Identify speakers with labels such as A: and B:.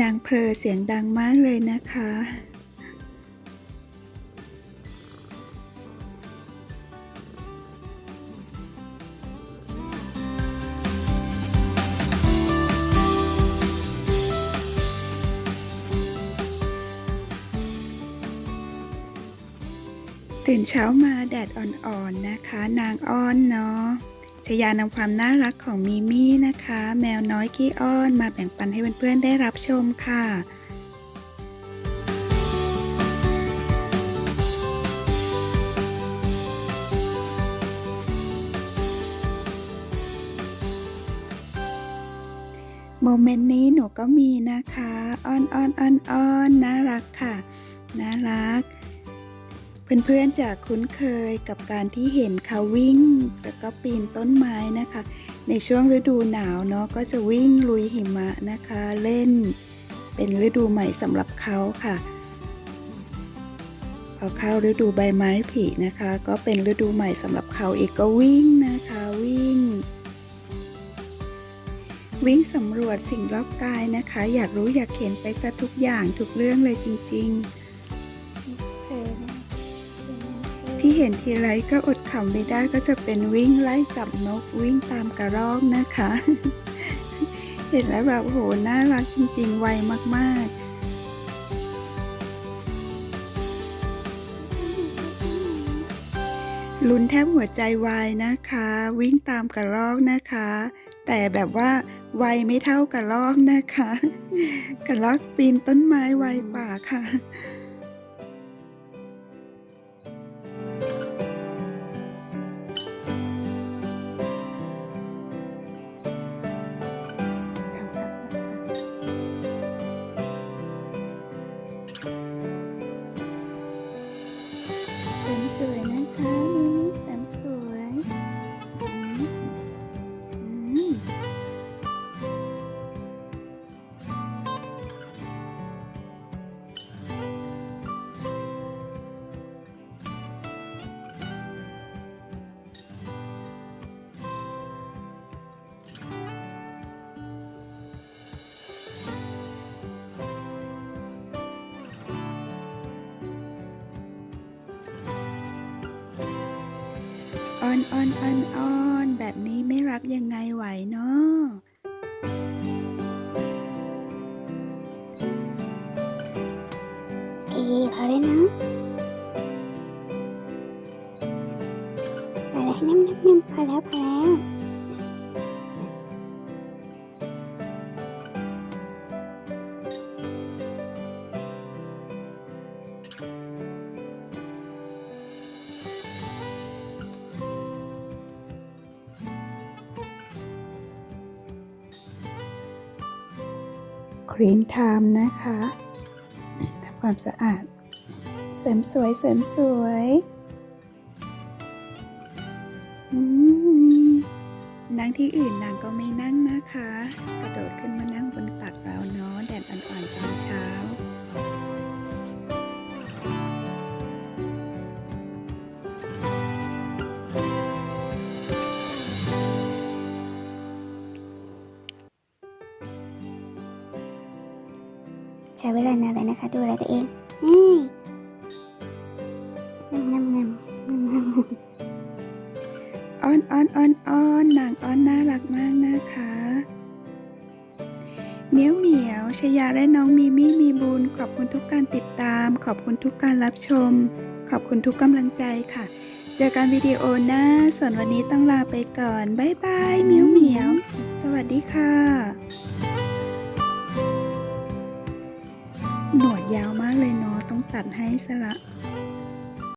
A: นางเพลเสียงดังมากเลยนะคะ ตื่นเช้ามาแดดอ่อนๆนะคะ นางอ้อนเนาะ ชยานำความน่ารักของมิมี่นะคะ แมวน้อยขี้อ้อนมาแบ่งปันให้เพื่อนๆได้รับชมค่ะโมเมนต์นี้หนูก็มีนะคะ อ้อนอ้อนอ้อนอ้อนน่ารักค่ะ น่ารัก เพื่อนๆจะคุ้นเคยกับการที่เห็นเขาวิ่ง แล้วก็ปีนต้นไม้นะคะ ในช่วงฤดูหนาวเนาะก็จะวิ่งลุยหิมะนะคะ เล่น เป็นฤดูใหม่สำหรับเขาค่ะพอเข้าฤดูใบไม้ผลินะคะ ก็เป็นฤดูใหม่สำหรับเขาอีกก็วิ่งนะคะวิ่ง วิ่งสำรวจสิ่งรอบกายนะคะ อยากรู้อยากเห็นไปซะทุกอย่างทุกเรื่องเลยจริง ๆ ที่เห็นทีไรก็อดขำไม่ได้ก็จะเป็นวิ่งไล่จับนกวิ่งตามกระรอกนะคะ เห็นแล้วแบบโหน่ารักจริงๆไวมากๆลุ้นแทบหัวใจวายนะคะ วิ่งตามกระรอกนะคะ แต่แบบว่าไวไม่เท่ากระรอกนะคะ กระรอกปีนต้นไม้ไวกว่าค่ะ อ่อนอ่อนอ่อนแบบนี้ไม่รักยังไงไหวเนาะ
B: เอพอได้นะพอแล้วนิ่มๆพอแล้วพอแล้ว
A: ครีนไทม์นะคะทำความสะอาด เสริมสวยเสริมสวยนั่งที่อื่นนางก็ไม่นั่งนะคะ กระโดดขึ้นมานั่งบนตักเราเนาะแดดอ่อนๆตอนเช้า
B: ช้เวลานานเลยนะคะ ดูแลตัวเองเฮ้ยน้ำน้ำน้ำน้ำน้ำ
A: อ้อนอ้อนอ้อนอ้อนนางอ้อนน่ารักมากนะคะเหมียวเหมียวชยาและน้องมีมี่มีบุญขอบคุณทุกการติดตาม ขอบคุณทุกการรับชม ขอบคุณทุกกำลังใจค่ะ เจอกันวิดีโอหน้า ส่วนวันนี้ต้องลาไปก่อน บ๊ายบายเหมียวเหมียว สวัสดีค่ะ ตัดให้สละ